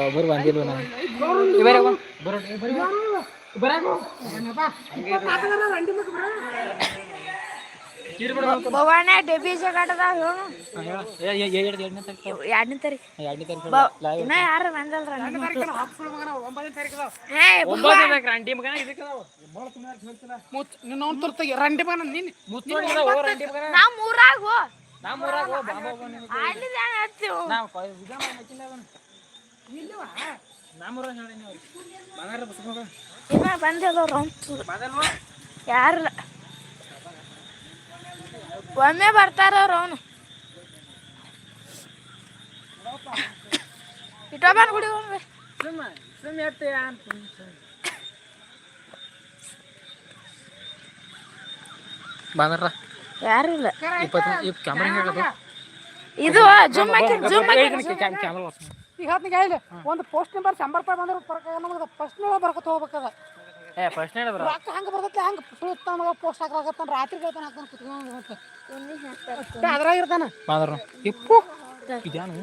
ಒಬ್ಬರು ಬಂದಿಲ್ಲ ನಾನು ಇಬ್ಬರೇ ಬರೋ ಎರಡನೇ ತಾರೀಕು. ಯಾರು ಬಂದಲ್ರ ರಂಡಿ ಮಗನ ರಂಡಿ ಮಗನ ನೀನ್ ರಂಡಿ ಮಗನ. ನಾ ಮೂರಾಗ. ಹೋ ನಮ್ಮ ಊರಾಗ ಹೋಗ್ ಬಾಬಾ ಹೋಗ್ ನೀನು. ಅಲ್ಲಿದ ಹತ್ತೀವಿ ನಾವು ಕ- ಇದ ಮಾಡಿ ಹಾಕಿಲ್ಲ ಅವನು. ನಮ್ಮ ಊರಾಗ ಹೇಳಿ ನೀವು. ಬಂಗಾರ ಬಸ್ ಮಗ ಇನ್ನ ಬಂದಿಲ್ಲ ಬಂದಲ್ವಾ? ಯಾರಿಲ್ಲ ಒಮ್ಮೆ ಬರ್ತಾರ ಅವ್ರು ಅವನು ಇಟೋಬನ್ ಗುಡಿ ಹೋಗ್ರಿ ಸುಮ್ಮ ಸುಮ್ಮ ಎತ್ತೆ ಅಂತ ಬಂದಾರ ಯಾರಿಲ್ಲ ಇಪ್ಪತ್ತು ಇಪ್ಪ ಕ್ಯಾಮ್ರಾ ಹೆಂಗೆ ಆಗೋದು ಇದು ಜುಮ್ ಹಾಕಿ ಜೂಮ್ ಹಾಕಿ ಕ್ಯಾಮ್ರಾ ಈಗ ಹತ್ನಿಗೆ ಹೇಳಿ ಒಂದು ಪೋಸ್ಟ್ ನಂಬರ್ ಶಂಬರ್ ರೂಪಾಯಿ ಬಂದ್ರೆ ಬರ್ಕ ನಮಗೆ ಫಸ್ಟ್ ಬರ್ಕೊತ ಹೋಗ್ಬೇಕದ. ಏ ಫಸ್ಟ್ ನೇಳ ಬರ ರೊಕ್ಕ ಹಂಗೆ ಬರ್ತೈತಿ ಹಂಗೆ ಸುತ್ತ ನಮಗೆ ಪೋಸ್ಟ್ ಹಾಕಾಗತ್ತಾನ ರಾತ್ರಿ ಕೇಳ್ತಾನೆ ಹಾಕ್ತಾನೆ ಕುತ್ಕೊಂಡು ಅದ್ರಾಗ ಇರ್ತಾನ. ಬಂದ್ರು ಇಪ್ಪು. ಇದ್ಯಾನು?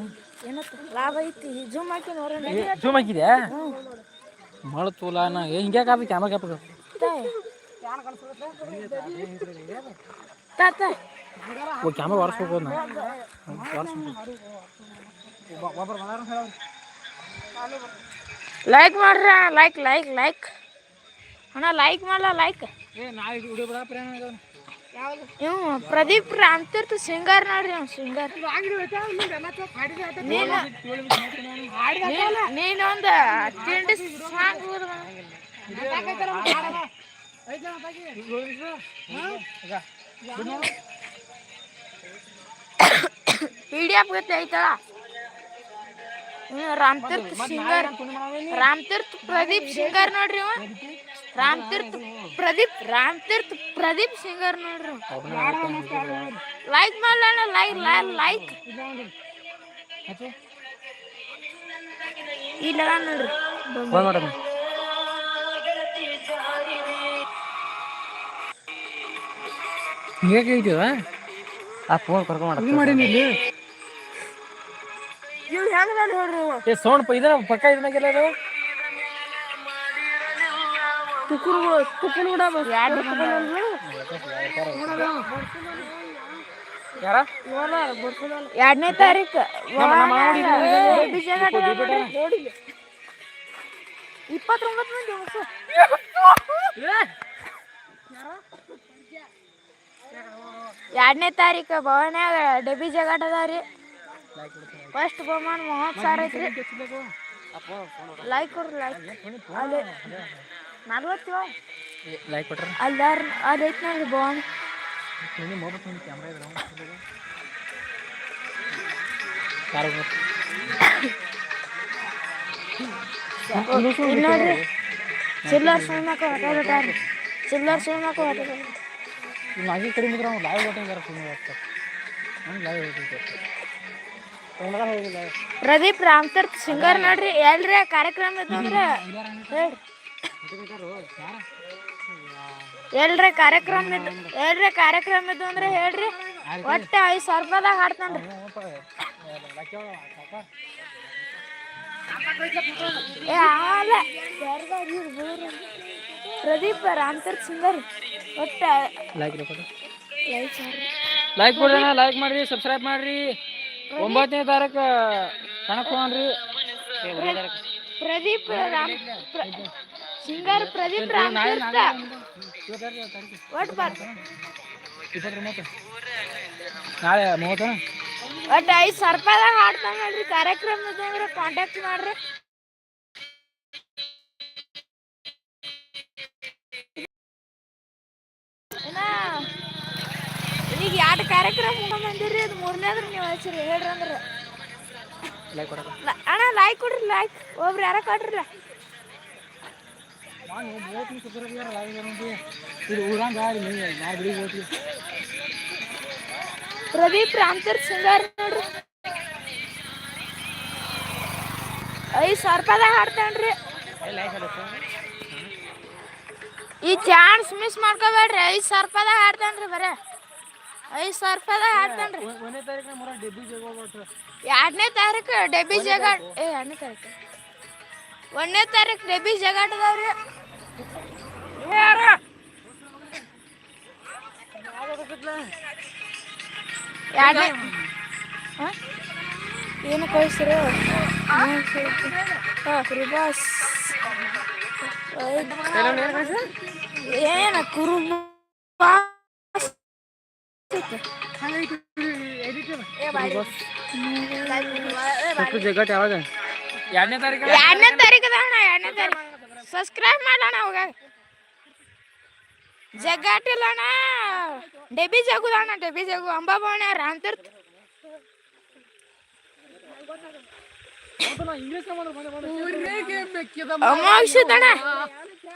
ಏನತ್ತ? ಲಾಭ ಐತಿ. ಜೂಮ್ ಹಾಕಿ ನೋಡೋಣ ಜೂಮ್ ಹಾಕಿದೆ ಮಳ ತೂಲಾನ ನಾ ಹಿಂಗ್ಯಾಕ ಅದು ಕ್ಯಾಮ್ರಾ ಕ್ಯಾಪ್ ತಾತ ಓ ಕ್ಯಾಮ್ರಾ ಒರೆಸ್ಬೇಕು ನಾ ಒಬ್ಬರು ಬಂದಾರ ಲೈಕ್ ಮಾಡ್ರ? ಲೈಕ್ ಲೈಕ್ ಲೈಕ್ ಅಣ್ಣ ಲೈಕ್ ಮಾಡಲ್ಲ ಲೈಕ್ ಇವ್ ಪ್ರದೀಪ್ ಅಂತಿರ್ತು ಸಿಂಗರ್ ನೋಡ್ರಿ ಅವ್ನು ಸಿಂಗರ್ ನೀನು ನೀನೊಂದು ತಿಂಡಿ ಸಾಂಗ್ ಪಿ ಡಿ ಎಫ್ ಗತಿ ಇವ್ ರಾಮತೀರ್ಥ ಸಿಂಗರ್. ರಾಮತೀರ್ಥ ಪ್ರದೀಪ್ ಸಿಂಗರ್ ನೋಡ್ರಿ ಇವ. ರಾಮತೀರ್ಥ ಪ್ರದೀಪ್ ರಾಮತೀರ್ಥ ಪ್ರದೀಪ್ ಸಿಂಗರ್ ನೋಡ್ರಿ ಲೈಕ್ ಮಾಡ್ಲಣ್ಣ ಲೈಕ್ ಲೈಕ್ ಇಲ್ಲ ನೋಡ್ರಿ. ಮಾಡೋಣ ಹೇಗೆ ಇದೆಯಾ ಆ ಫೋನ್ ಕರ್ಕೊಂಡು ಮಾಡಿ ಇವ್ ಹೆಂಗ್ ನೋಡಿ ನೋಡ್ರಿ ಇವ ಏ ಸೌಂಡ್ ಇದ್ರ ಪಕ್ಕ ಇದನ್ನಾಗೆಲ್ಲ ಅದು ತುಕುರು ತುಕುರು ಕೂಡ ಯಾರ? ಎರಡನೇ ತಾರೀಕು ಇಪ್ಪತ್ತೊಂಬತ್ತು ಮಂದಿ ಎರಡನೇ ತಾರೀಕು ಭವನ್ಯಾಗ ಡೆಬಿ ಜಗಾಟ ಅದಾವ್ರಿ ಫಸ್ಟ್ ಬಹುಮಾನ ಮೂವತ್ತು ಸಾವಿರ ಐತ್ರಿ. ಲೈಕ್ ಕೊಡ್ರಿ ಲೈಕ್ ಅಲ್ಲಿ ನಲ್ವತ್ತು ಲೈಕ್ ಕೊಟ್ರ. ಅಲ್ಲಿ ಅಲ್ಲಿ ಐತಿ ನೋಡ್ರಿ ಬಹುಮಾನ ನೋಡ್ರಿ. ಚಿಲ್ಲರ್ ಸಿನಿಮಾಕ್ಕೆ ಹೊಟ್ಟೆ ಬಿಟ್ಟಾರ್ರಿ ಚಿಲ್ಲರ್ ಸಿನಿಮಾಕ್ಕೆ ಹೊಟ್ಟೆ ಬಿಟ್ಟಾರ್ರಿ. ನಾಗಿ ಕಡಿಮೆ ಲೈವ್ ಯಾರು ಸುಮ್ಮನೆ ನಾನು ಲೈವ್ ಹೋಗಿಲ್ಲ ಪ್ರದೀಪ್ ರಾಮತೀರ್ಥ ಸಿಂಗರ್ ನೋಡ್ರಿ ಎಲ್ರಿ ಕಾರ್ಯಕ್ರಮ ಅಂದ್ರೆ ಹೇಳ್ರಿ ಎಲ್ರಿ ಕಾರ್ಯಕ್ರಮ ಇದ್ದು ಎಲ್ರಿ ಕಾರ್ಯಕ್ರಮ ಇದ್ದು ಅಂದ್ರೆ ಹೇಳ್ರಿ ಒಟ್ಟು ಐದು ಸಾವಿರ ರೂಪಾಯ್ದಾಗ ಹಾಡ್ತಾನ್ರಿ. ಪ್ರದೀಪ್ ರಾಮತೀರ್ಥ ಸಿಂಗರ್ ಒಟ್ಟು ಲೈಕ್ ಲೈಕ್ ಮಾಡ್ರಿ ಸಬ್ಸ್ಕ್ರೈಬ್ ಮಾಡ್ರಿ. ಒಂಬತ್ತನೇ ತಾರೀಕು ಕಣಕ್ ಹೋಗ್ರಿ ಪ್ರದೀಪ್ ರಾಮ್ ಸಿಂಗರ್ ಪ್ರದೀಪ್ ರಾಮ್ ಒಟ್ಟು ಬರ್ ಇಪ್ಪತ್ತೊಂಬತ್ತು ನಾಳೆ ಮೂವತ್ತ. ಒಟ್ಟು ಐದು ಸಾವಿರ ಹಾಡ್ತಾ ಹಾಡ್ತಾನೆ ನೋಡ್ರಿ. ಕಾರ್ಯಕ್ರಮ ಇದ್ದು ಕಾಂಟ್ಯಾಕ್ಟ್ ಮಾಡ್ರಿ. ಕಾರ್ಯಕ್ರಮ ಮುಗಿದ್ ಬಂದಿರಿ ಅದು ಮೂರನೇದ್ರ ನೀವು ಹಚ್ಚಿರಿ ಹೇಳ್ರಿ ಅಂದ್ರೆ. ಅಣ್ಣ ಲೈಕ್ ಕೊಡ್ರಿ ಲೈಕ್ ಒಬ್ರು ಯಾರ ಕೊಡ್ರಿ ನಾನು ಮೂವತ್ತು ಸಬ್ಸ್ಕ್ರೈಬ್ ಲೈವ್ ಇದು ಊರಂಗ ಯಾರು ನೀವು ಯಾರು ಬಿಡಿ ಹೋಗ್ತೀವಿ ಪ್ರದೀಪ್ ರಾಮತೀರ್ಥ ಸಿಂಗರ್ ನೋಡ್ರಿ. ಐದು ಸಾವಿರ ರೂಪಾಯ್ದಾಗ ಹಾಡ್ತಾನ್ರಿ. ಈ ಚಾನ್ಸ್ ಮಿಸ್ ಮಾಡ್ಕೋಬೇಡ್ರಿ ಐದು ಸಾವಿರ ರೂಪಾಯ್ದಾಗ ಹಾಡ್ತಾನ್ರಿ ಬರೇ. ಐದು ಸಾವಿರ ರೂಪಾಯಿ ಡೆಬ್ಬಿ ಹೋಗ್ಬಿಟ್ರು. ಎರಡನೇ ತಾರೀಕು ಡೆಬ್ಬಿ ಜಾಗ ಏ ಎರಡನೇ ತಾರೀಕು. ಒಂದನೇ ತಾರೀಕು ಡೆಬಿ ಜಗಾಟದವ್ರಿ ಎರಡನೇ ಏನು ಕಳಿಸ್ರಿ? ಬಾಸ್ ಏನ ಕುರು ಜಗಟ್ ಯಾವಾಗ ಎರಡನೇ ತಾರೀಕು ಎರಡನೇ ತಾರೀಕು ಅಣ್ಣ ಎರಡನೇ ತಾರೀಕು ಸಬ್ಸ್ಕ್ರೈಬ್ ಮಾಡೋಣ ಅವಾಗ ಜಗ್ಗಾಟಿಲ್ಲ ಅಣ್ಣ ಡೆಬಿ ಜಗುದ ಅಣ್ಣ ಡೆಬಿ ಜಗು ಅಂಬಾಬಾವಣೆ ರಾಮತೀರ್ಥ ಅಮಾವಾಸ್ಯದ ಅಣ್ಣ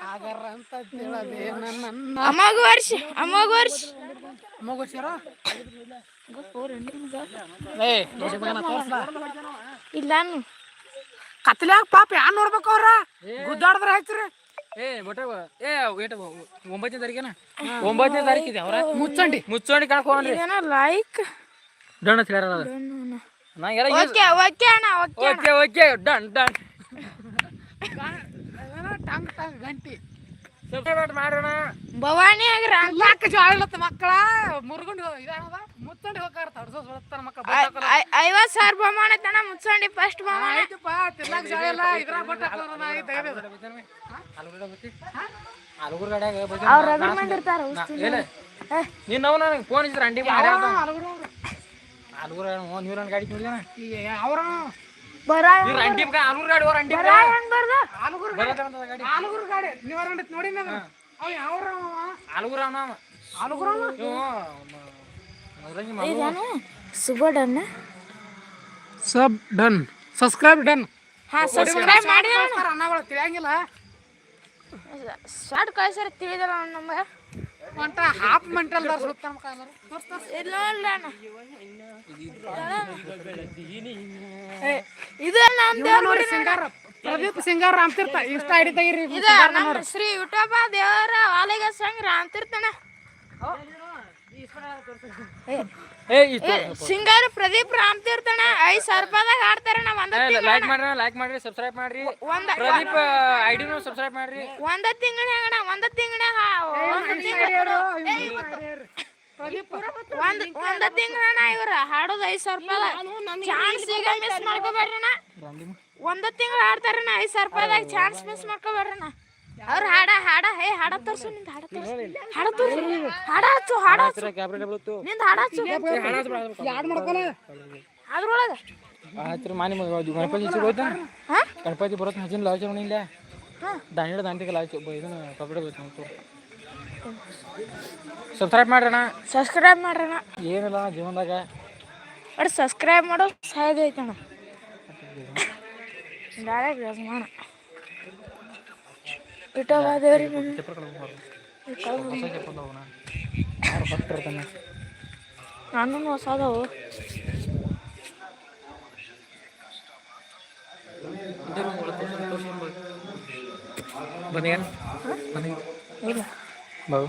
ಆಗರ ಅಂತ ಹೇಳದೆ ನನ್ನ ಅಮಾಗ ವರ್ಷ ಅಮಾಗ ವರ್ಷ ಮಗುಸಿರ ಏ ಇಲ್ಲ ಅನ್ನು. ಕತ್ಲ್ಯಾಗ ಪಾಪ ಯಾನ್ ನೋಡ್ಬೇಕು ಅವ್ರ? ಗುದ್ದಾಡಿದ್ರೆ ಆಯ್ತ್ರಿ ಏ ಬಟ ಏ ಏಟ ಒಂಬತ್ತನೇ ತಾರೀಕೇನ? ಒಂಬತ್ತನೇ ತಾರೀಕು ಇದೆ ಅವ್ರ? ಮುಚ್ಚಂಡಿ. ಮುಚ್ಚೋಂಡಿ ಕಾಣ್ಕೊಂಡ್ರಿ ಲೈಕ್ ಡಣ್ಣ ಹೇಳ್ಯಾರ ಅದು. ನಾ ಎಲ್ಲ ಓಕೆ ಓಕೆ ಅಣ್ಣ okay okay okay. Done done tongue ಟಂಗ್ ಗಂಟಿ. ಸಬ್ಸ್ಕ್ರೈಬ್ ಮಾಡೋಣ? ಭವಾನಿ ರಂಗಾಕ ಜಾಳತ್ತ ಮಕ್ಕಳ. ಮುರ್ಗುಂಡ್ ಇದಾನದ ಮುಚ್ಚಂಡಿ ಹೋಗಾರ ತಡ್ಸೋಸ್ ಬರುತ್ತಾನ ಮಕ್ಕಳ ಐವತ್ತು ಸಾವಿರ ಬಹುಮಾನ ಐತಣ್ಣ ಮುಚ್ಚಂಡಿ ಫಸ್ಟ್ ಬಹುಮಾನ. ಆಯ್ತಪ್ಪ ತಿನ್ನಾಕ ಜಾಳ ಇಲ್ಲ ಇದ್ರ ಬಟ್ಟ ಹಾಕೋಣ ನಾ ಐತೆ ಆಲೂಗರ ಗಾಡ್ಯಾಗ ಅವ್ರ ರಗಡ್ ಮಾಡಿರ್ತಾರ ಇಲ್ಲ ನೀನ್ ನಾವು ನನಗೆ ಫೋನ್ ಇದ್ರ ಅಂಡಿ ಮಾಡಿ ಆಲೂಗರ ನೀವ್ ನನ್ನ ಗಾಡಿ ನೋಡಿದಾನ ಅವ್ರ ಬರ ಗಾಡಿ ಬರ ಹೆಂಗ್ ಬರ್ದ? ಆಲೂಗುರ್ ಬರತ್ತಂತ ಗಾಡಿ? ಆಲೂಗುರ್ ಗಾಡಿ. ನೀವ್ ನೋಡಿ ಅವ್ ಯಾವ್ರ ಆಲೂಗರ ಅವನ ಆಲೂಗುರ ಇವ ಮೊದಲಾಗಿ ಇದೇನು ಸುಬಡನ್ನ ಸಬ್ ಡನ್. Subscribe done. ಹಾ ಸಬ್ಸ್ಕ್ರೈಬ್ ಮಾಡಿ ಅನ್ನಗಳು ತಿಳಿಯಂಗಿಲ್ಲ. ಶಾರ್ಟ್ ಕಳ್ಸರ ತಿಳಿದಲ್ಲ ನಮ್ಗೆ ಒಂಟ ಹಾಫ್ ಮೆಂಟಲ್ ಇದು ಸಿಂಗಾರ ಪ್ರದೀಪ್ ಸಿಂಗಾರ ಅಂತಿರ್ತ ಇಷ್ಟ ಐಡಿ ತೆಗೀರಿ ಇದು ನಮ್ಮ ಶ್ರೀ ವಿಠೋಬ ದೇವರ ವಾಲಿಗ ಸಂಗ್ ಇಷ್ಟು ಸಿಂಗಾರ ಪ್ರದೀಪ್ ರಾಮ್ತಿರ್ತಾನ ಐದು ಸಾವಿರ ರೂಪಾಯಿದಾಗ ನಾವ್ ಒಂದ ಲೈಕ್ ಮಾಡ್ರಿ ಲೈಕ್ ಮಾಡ್ರಿ ಸಬ್ಸ್ಕ್ರೈಬ್ ಮಾಡ್ರಿ. ಒಂದ ಪ್ರದೀಪ್ ಐಡಿನೂ ಸಬ್ಸ್ಕ್ರೈಬ್ ಮಾಡ್ರಿ. ಒಂದ ತಿಂಗಳ ಅಣ್ಣ ಒಂದ ತಿಂಗಳ ಒಂದ ತಿಂಗಳ ಒಂದ್ ಒಂದ ತಿಂಗಳಣ್ಣ ಇವ್ರ ಹಾಡೋದು ಐ ಸಾವಿರ ರೂಪಾಯಿ ಚಾನ್ಸ್ ಈಗ ಮಿಸ್ ಮಾಡ್ಕೋಬೇಡ್ರಣ್ಣ. ಒಂದ ತಿಂಗಳ ಆಡ್ತಾರಣ್ಣ ಐದು ಸಾವಿರ ರೂಪಾಯಿದಾಗ ಚಾನ್ಸ್ ಮಿಸ್ ಮಾಡ್ಕೋಬೇಡ್ರಣ್ಣ. ಅವ್ರ ಹಾಡ ಹಾಡ ಹೇ ಹಾಡ ತೋರ್ಸು ನಿಂದ ಹಾಡ ತೋರ್ಸು. ಹಾಡ ತೋರ್ಸು ಹಾಡ ಹಚ್ಚು ಹಾಡ ಹಚ್ಚು. ನಿಂದ ಹಾಡ ಹಚ್ಚು. ಯಾಡ್ ಮಾಡ್ಕೊಳ ಅದ್ರೊಳಗ. ಆಯ್ತು ಮಾನಿ ಗಣಪತಿ ಹೋಯ್ತ? ಗಣಪತಿ ಬರೋತ್ ಹಚ್ಚಿನ ಲಾಚ್ ಇಲ್ಲ ದಾಂಡಿಡ ದಾಂಡಿಗೆ ಲಾಚ್ ಇದನ್ನ ಕಬಡ್ಡಿ ಬೇಕು ಸಬ್ಸ್ಕ್ರೈಬ್ ಮಾಡ್ರಣ ಸಬ್ಸ್ಕ್ರೈಬ್ ಮಾಡ್ರಣ ಏನಿಲ್ಲ ಜೀವನದಾಗ. ಬಟ್ ಸಬ್ಸ್ಕ್ರೈಬ್ ಮಾಡೋ ಸಹಾಯ ಐತಣ್ಣ. ಡೈರೆಕ್ಟ್ ಯಜಮಾನ. ಇಟ್ಟೋಗ ದೇವ್ರಿ ನಾನು ಹೊಸದವು. ಬಂದಿಗ ಇಲ್ಲ. ಬಾಬು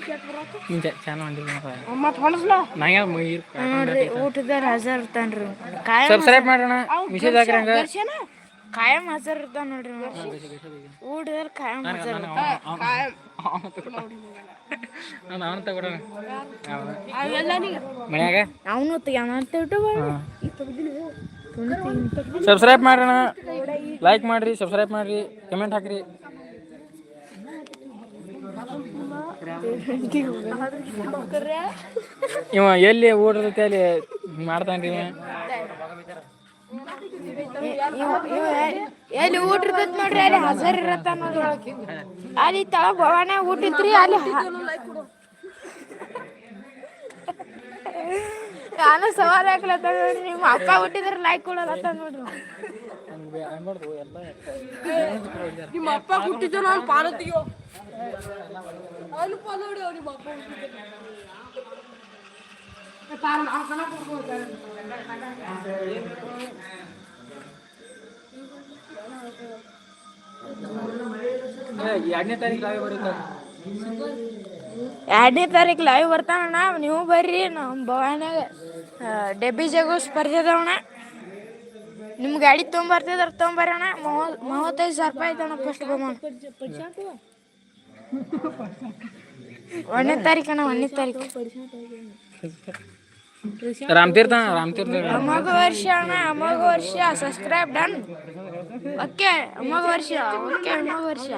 ನೋಡ್ರಿ ಊಟದಾರ ಹಜಾರ್ ಇರ್ತಾನ್ರಿ ಕಾಯಂ ಸಬ್ಸ್ಕ್ರೈಬ್ ಮಾಡೋಣ. ಮೆಸೇಜ್ ಹಾಕ್ರಿ ಹಂಗ ಕಾಯಂ ಹಜಾರ್ ಇರ್ತಾನ ನೋಡ್ರಿ ಊಟದ ಕಾಯಂ ಹಜಾರ್ ನಾನು ಅವನ ತಗೊಡೋಣ. ಮನ್ಯಾಗ? ಅವನು ತೆಗ್ಯಾನ ತಿಳ್ಟು ಸಬ್ಸ್ಕ್ರೈಬ್ ಮಾಡೋಣ. ಲೈಕ್ ಮಾಡ್ರಿ ಸಬ್ಸ್ಕ್ರೈಬ್ ಮಾಡ್ರಿ. ಕಮೆಂಟ್ ಹಾಕ್ರಿ. ಇವ ಎಲ್ಲಿ ಓಡಿರ್ತೈತಿ ಅಲ್ಲಿ ಮಾಡ್ತಾನ್ರಿ ಇವ? ಎಲ್ಲಿ- ಊಟ ಇರ್ತೈತಿ ನೋಡ್ರಿ ಅಲ್ಲಿ ಹಸರ್ ಇರತ್ತ ನೋಡ್ರಿ ಅಲ್ಲಿ ತಳ ಭವಾನ ಊಟ ಇತ್ರಿ ಅಲ್ಲಿ ನಾನು ಸವಾಲ್ ಹಾಕ್ಲತ್ತ ನೋಡ್ರಿ ನಿಮ್ಮ ಅಪ್ಪ ಹುಟ್ಟಿದ್ರ ಲೈಕ್ ಕೊಡಲತ್ತ ನೋಡ್ರಿ ನಿಮ್ಮ ಅಪ್ಪ ಹುಟ್ಟಿದ್ದು ನಾನು ಪಾಲತಿಯೋ ಅವನು ಪಾಲೋಡಿ ನಿಮ್ಮ ಅಪ್ಪ ಎರಡನೇ ತಾರೀಕು ನಾವೇ ಬರೀತಾರೆ ಎರಡನೇ ತಾರೀಕು ಲೈವ್ ಬರ್ತಾನಣ್ಣ ನೀವು ಬರ್ರಿ ನಮ್ಮ ಭವಾನ್ಯಾಗ. ಡೆಬ್ಬಿ ಜಗು ಸ್ಪರ್ಧೆ ಅದಾವಣ್ಣ ನಿಮ್ಮ ಗಾಡಿ ತೊಗೊಂಬರ್ತಿದ್ರ ತೊಗೊಂಬರೋಣ ಮೂವತ್ತೈದು ಸಾವಿರ ರೂಪಾಯಿ ಐತಣ್ಣ ಫಸ್ಟ್ ಬಹುಮಾನ ಒಂದನೇ ತಾರೀಕು ಅಣ್ಣ ಒಂದನೇ ತಾರೀಕು. ರಾಮತೀರ್ಥ ರಾಮತೀರ್ಥ ಅಮೋಘ ವರ್ಷ ಅಣ್ಣ ಅಮೋಘ ವರ್ಷ. Subscribe done. ಓಕೆ ಅಮೋಘ ವರ್ಷ ಓಕೆ ಅಮೋಘ ವರ್ಷ.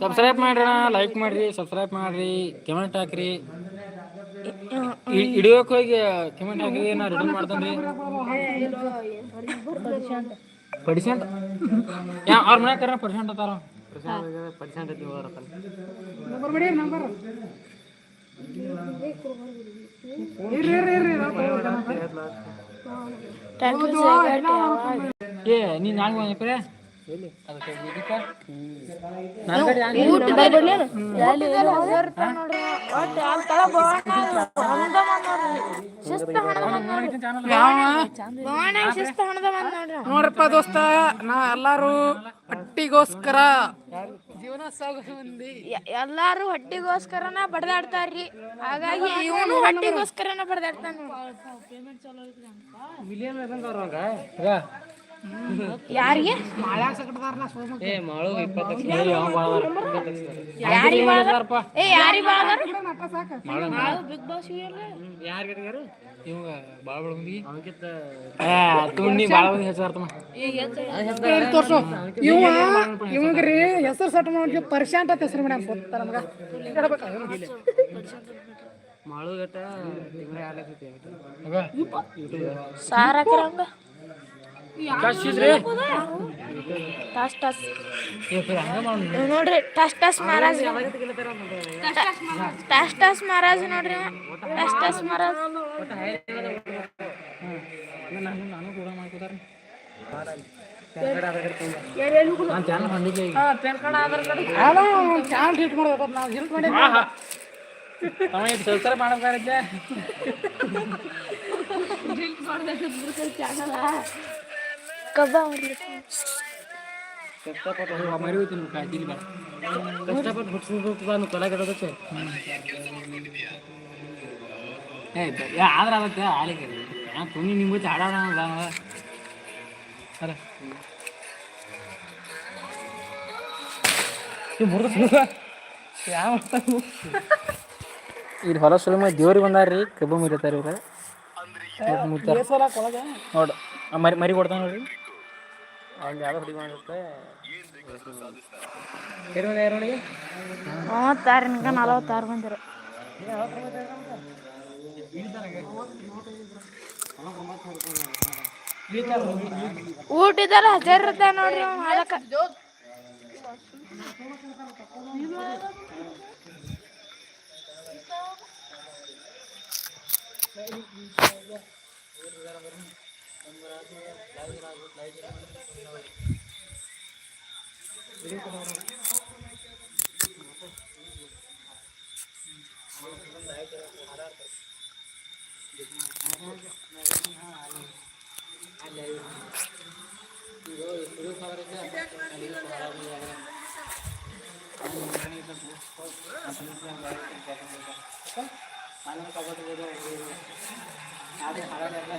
ಸಬ್ಸ್ಕ್ರೈಬ್ ಮಾಡ್ರಿ ಲೈಕ್ ಮಾಡ್ರಿ ಸಬ್ಸ್ಕ್ರೈಬ್ ಮಾಡ್ರಿ ಕಮೆಂಟ್ ಹಾಕ್ರಿ. ಹಿಡಿಯೋಕೆ ಹೋಗಿ ಕಮೆಂಟ್ ಹಾಕಿ ನಾ ರಿಟರ್ನ್ ಮಾಡ್ತೇನೆ ಪರ್ಸೆಂಟ್? ಯಾ ಅವ್ರ ಮನೆ ಕರ ಪರ್ಸೆಂಟ್ ಅದಾರ ಪರ್ಸೆಂಟ್ ಐತಿ ಏ ನಂಬರ್ ನಾಳೆ ಬಂದಿಪ್ರೆ ಎಲ್ಲಿ ಅದಕ್ಕೆ ಇದಕ್ಕ ಬಂದ್. ನೋಡ್ರಿ. ನೋಡ್ರಪ್ಪ ದೋಸ್ತ ನಾ ಎಲ್ಲಾರು ಹಟ್ಟಿಗೋಸ್ಕರ ಜೀವನ ಎಲ್ಲಾರು ಹಟ್ಟಿಗೋಸ್ಕರನ ಬಡದಾಡ್ತಾರ್ರಿ. ಹಾಗಾಗಿ ಇವನು ಹಟ್ಟಿಗೋಸ್ಕರನ ಬಡದಾಡ್ತಾನ ಯಾರಿಗೆ? ಏ ಮಾಳು ಯಾರಿಗೆ ಏ ಯಾರಿಗೆ ಬಾಳದಾರ ಬಿಗ್ ಬಾಸ್ ಯಾರು ಇವಂಗ ಬಾಳ ತುಣ್ಣಿ ಬಾಳ ಹೆಸರು ತೋರ್ಸು. ಇವ ಇವಂಗ್ರಿ ಹೆಸರು ಸಟ್ ಮಾಡಿ ಪರ್ಶಾಂತ ಅಂತ ಹೆಸರು ಮೇಡಮ್ ಗೊತ್ತ ನಮ್ಗ? ಮಾಳು ಸಾರ್ ಹಾಕಿರಂಗ ಕಶಿಸ್ರಿ ಟಸ್ ಟಸ್ ಏ ಫಿರ್ ಹಂಗ ಮಾಡು ಇವ್ ನೋಡ್ರಿ ಟಸ್ ಟಸ್ ಮಹಾರಾಜ್ ಟಸ್ ಟಸ್ ಮಹಾರಾಜ್ ನೋಡ್ರಿ ಇವ. ಟಸ್ ಟಸ್ ಮಹಾರಾಜ್ ನಾನು ನಾನು ಕೂಡ ಮಾಡ್ಕೋತಾರ ನಾನು ಚಾನಲ್ ಕಬ್ಬ ಕಷ್ಟಪಟ್ಟು ಮರಿ ಹೋಯ್ತೀನಿ ಕಾಯ್ತಿಲ್ಲ ಕಷ್ಟಪಟ್ಟು ಹುಟ್ಟಿಸ್ಬೇಕು ಬಂದು ಕೊಲೆ ಕೆಡೋದಕ್ಕೆ ಏ ಬ- ಯಾ ಆದ್ರೆ ಅದಕ್ಕೆ ಆಲಿಗೆ ನಾನು ತುಣಿ ನಿಂಬು ಆಡೋಣ ಅರೆ. ಯಾವ ಇದು ಹೊಲ ಸುಳಿಮ ದೇವ್ರಿಗೆ ಬಂದಾರ್ರಿ ಕಬ್ಬು ಮುರಿತಾರ ಇವ್ರ. ನೋಡು ಮರಿ ಮರಿ ಕೊಡ್ತಾನ ನೋಡ್ರಿ. ಅವ್ನು ಯಾವ್ದೋ ಹುಡುಗಿ ಮಾಡುತ್ತೆ ಇರುವನ ಯಾರು ಹುಡುಗಿ ಮೂವತ್ತಾರು ನಿಮ್ಗೆ ನಲವತ್ತಾರು ಬಂದಿರು. ಊಟ ಇದ್ದಾರೆ ಹಸಿರು ನೋಡಿ ನೋಡ್ರಿ ಮಾಡಕ పాలన కాబట్టి కూడా అది హడాలి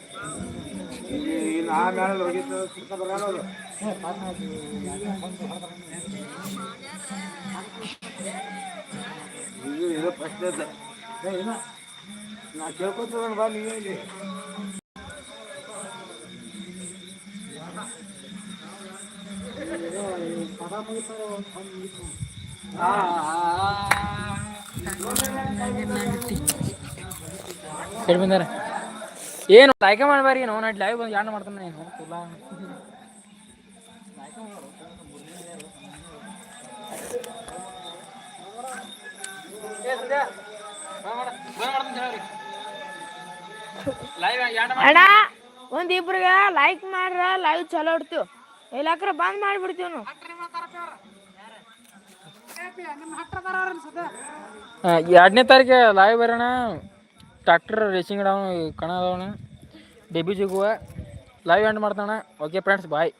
ಅವ್ನು ಅದಕ್ಕೆ ಇದು ನಿಂತು ನಾವು ನಾ ಕೇಳ್ಕೊತ ಬಾ ನೀವೇ ಇಲ್ಲಿ ಹೇಳಿ ಬಂದಾರ. ಏನು ಆಯ್ಕೆ ಮಾಡ್ಬಾರ ನಾವು ನಾಟ್ ಲೈವ್ ಬಂದು ಯಾರು ಮಾಡ್ತಾನೆ ಏನು ಇಲ್ಲ. ಅಣ್ಣ ಒಂದ್ ಇಬ್ರಿಗ ಲೈಕ್ ಮಾಡ್ರ ಲೈವ್ ಚಲೋ ಇಡ್ತೀವಿ. ಇಲ್ಲಾಕ್ರ ಬಂದ್ ಮಾಡ್ಬಿಡ್ತೀವಿ ನಾವು ಎರಡನೇ ತಾರೀಕು ಲೈವ್ ಬರೋಣ. ಟ್ರ್ಯಾಕ್ಟರ್ ರೇಸಿಂಗ್ ಅದಾವ ಕಣ ಡೆಬಿ ಜಿಗುವ ಲೈವ್ ಎಂಡ್ ಮಾಡ್ತಾನ. Okay friends bye